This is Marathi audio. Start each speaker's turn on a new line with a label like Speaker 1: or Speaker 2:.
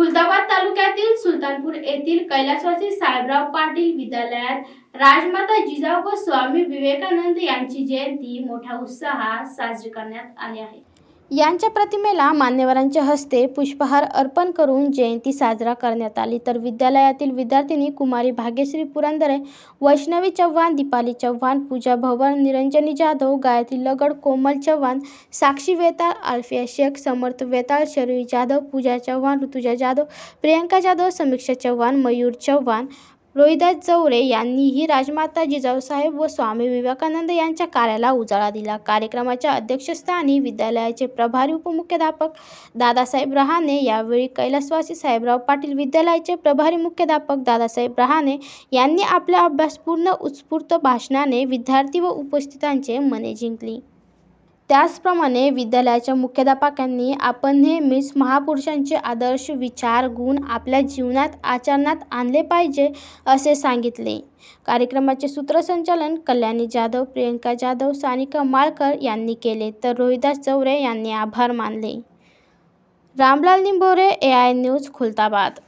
Speaker 1: खुलताबाद तालुक्यातील सुलतानपूर येथील कैलासवासी साहेबराव पाटील विद्यालयात राजमाता जिजाऊ व स्वामी विवेकानंद यांची जयंती मोठ्या उत्साहात साजरी करण्यात आली आहे. यांच्या प्रतिमेला मान्यवरांच्या हस्ते पुष्पहार अर्पण करून जयंती साजरा करण्यात आली. तर विद्यालयातील विद्यार्थिनी कुमारी भाग्यश्री पुरंदरे वैष्णवी चव्हाण दीपाली चव्हाण पूजा भवन निरंजनी जाधव गायत्री लगड कोमल चव्हाण साक्षी वेताळ आल्फिया शेख समर्थ वेताळ शरीर जाधव पूजा चव्हाण ऋतुजा जाधव प्रियंका जाधव समीक्षा चव्हाण मयूर चव्हाण रोहिदास चौरे यांनीही राजमाता जिजाऊसाहेब व स्वामी विवेकानंद यांच्या कार्याला उजाळा दिला. कार्यक्रमाच्या अध्यक्षस्थानी विद्यालयाचे प्रभारी उपमुख्याध्यापक दादासाहेब रहाणे यावेळी कैलासवासी साहेबराव पाटील विद्यालयाचे प्रभारी मुख्याध्यापक दादासाहेब रहाणे यांनी आपल्या अभ्यासपूर्ण उत्स्फूर्त भाषणाने विद्यार्थी व उपस्थितांचे मने जिंकली. त्याचप्रमाणे विद्यालयाच्या मुख्याध्यापकांनी आपण नेहमीच महापुरुषांचे आदर्श विचार गुण आपल्या जीवनात आचरणात आणले पाहिजे असे सांगितले. कार्यक्रमाचे सूत्रसंचालन कल्याणी जाधव प्रियंका जाधव सानिका माळकर यांनी केले तर रोहिदास चौरे यांनी आभार मानले. Ramlal Nimbhore A I news Khultabad.